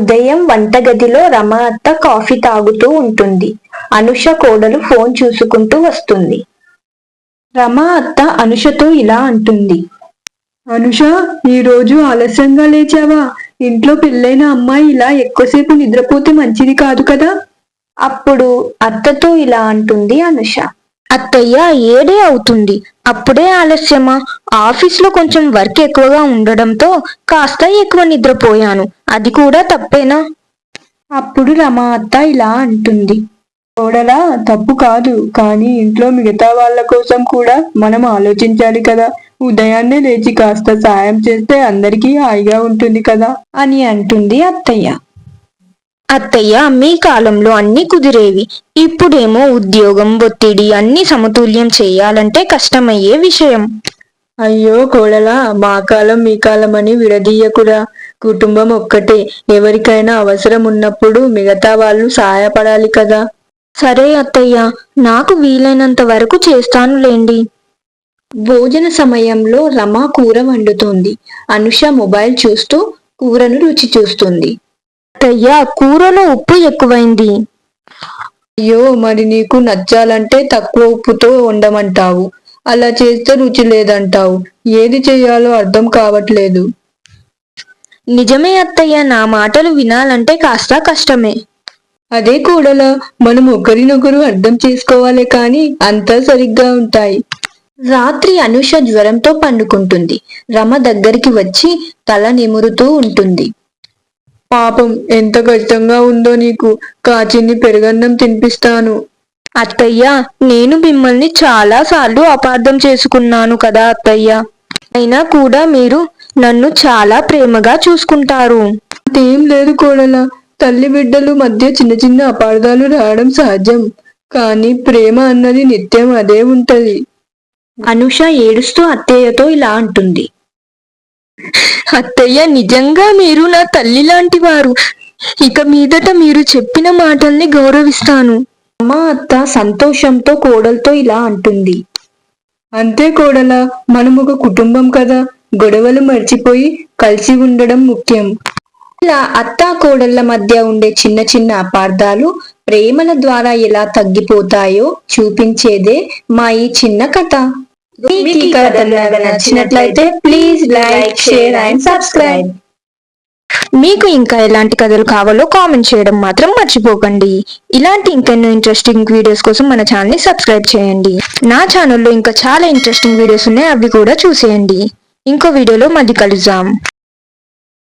ఉదయం వంటగదిలో రమ అత్త కాఫీ తాగుతూ ఉంటుంది. అనుష కోడలు ఫోన్ చూసుకుంటూ వస్తుంది. రమ అత్త అనుషతో ఇలా అంటుంది. అనుష ఈరోజు రోజు ఆలస్యంగా లేచావా? ఇంట్లో పెళ్ళైన అమ్మాయి ఇలా ఎక్కువసేపు నిద్రపోతే మంచిది కాదు కదా? అప్పుడు అత్తతో ఇలా అంటుంది అనుష. అత్తయ్య ఏడే అవుతుంది. అప్పుడే ఆలస్యమా? ఆఫీస్లో కొంచెం వర్క్ ఎక్కువగా ఉండడంతో కాస్త ఎక్కువ నిద్రపోయాను. అది కూడా తప్పేనా? అప్పుడు రమ అత్త ఇలా అంటుంది. కోడలా తప్పు కాదు. కానీ ఇంట్లో మిగతా వాళ్ళ కోసం కూడా మనం ఆలోచించాలి కదా. ఉదయాన్నే లేచి కాస్త సాయం చేస్తే అందరికీ హాయిగా ఉంటుంది కదా అని అంటుంది అత్తయ్య. అత్తయ్య మీ కాలంలో అన్ని కుదిరేవి. ఇప్పుడేమో ఉద్యోగం ఒత్తిడి అన్ని సమతుల్యం చేయాలంటే కష్టమయ్యే విషయం. అయ్యో కోడలా మా కాలం మీ కాలం అని విడదీయకురా. కుటుంబం ఒక్కటే. ఎవరికైనా అవసరం ఉన్నప్పుడు మిగతా వాళ్ళు సహాయపడాలి కదా. సరే అత్తయ్య నాకు వీలైనంత వరకు చేస్తానులేండి. భోజన సమయంలో రమ కూర వండుతోంది. అనుష మొబైల్ చూస్తూ కూరను రుచి చూస్తుంది. అత్తయ్య కూరలో ఉప్పు ఎక్కువైంది. అయ్యో మరి నీకు నచ్చాలంటే తక్కువ ఉప్పుతో వండమంటావు. అలా చేస్తే రుచి లేదంటావు. ఏది చేయాలో అర్థం కావట్లేదు. నిజమే అత్తయ్య నా మాటలు వినాలంటే కాస్త కష్టమే. అదే కూడలా మనం ఒకరినొకరు అర్థం చేసుకోవాలి కానీ అంతా సరిగ్గా ఉంటాయి. రాత్రి అనుష జ్వరంతో పండుకుంటుంది. రమ దగ్గరికి వచ్చి తల నిమురుతూ ఉంటుంది. పాపం ఎంత కష్టంగా ఉందో నీకు. కాచిని పెరుగన్నం తినిపిస్తాను. అత్తయ్య నేను మిమ్మల్ని చాలా సార్లు అపార్థం చేసుకున్నాను కదా అత్తయ్య. అయినా కూడా మీరు నన్ను చాలా ప్రేమగా చూసుకుంటారు. అంతేం లేదు కోడలా. తల్లి బిడ్డలు మధ్య చిన్న చిన్న అపార్థాలు రావడం సహజం. కానీ ప్రేమ అన్నది నిత్యం అదే ఉంటది. అనుష ఏడుస్తూ అత్తయ్యతో ఇలా అంటుంది. అత్తయ్య నిజంగా మీరు నా తల్లి లాంటి వారు. ఇక మీదట మీరు చెప్పిన మాటల్ని గౌరవిస్తాను. అమ్మ అత్త సంతోషంతో కోడలతో ఇలా అంటుంది. అంతే కోడల మనం ఒక కుటుంబం కదా. గొడవలు మర్చిపోయి కలిసి ఉండడం ముఖ్యం. ఇలా అత్త కోడళ్ళ మధ్య ఉండే చిన్న చిన్న అపార్థాలు ప్రేమల ద్వారా ఎలా తగ్గిపోతాయో చూపించేదే మా ఈ చిన్న కథ. మీకు ఈ కథ కనుక నచ్చినట్లయితే please like share and subscribe మీకు ఇంకా ఎలాంటి కథలు కావాలో కామెంట్ చేయడం మాత్రం మర్చిపోకండి. ఇలాంటి ఇంకెన్నో ఇంట్రెస్టింగ్ వీడియోస్ కోసం మన ఛానల్ని సబ్స్క్రైబ్ చేయండి. నా ఛానల్లో ఇంకా చాలా ఇంట్రెస్టింగ్ వీడియోస్ ఉన్నాయి అవి కూడా చూసేయండి. ఇంకో వీడియోలో మళ్ళీ కలుద్దాం.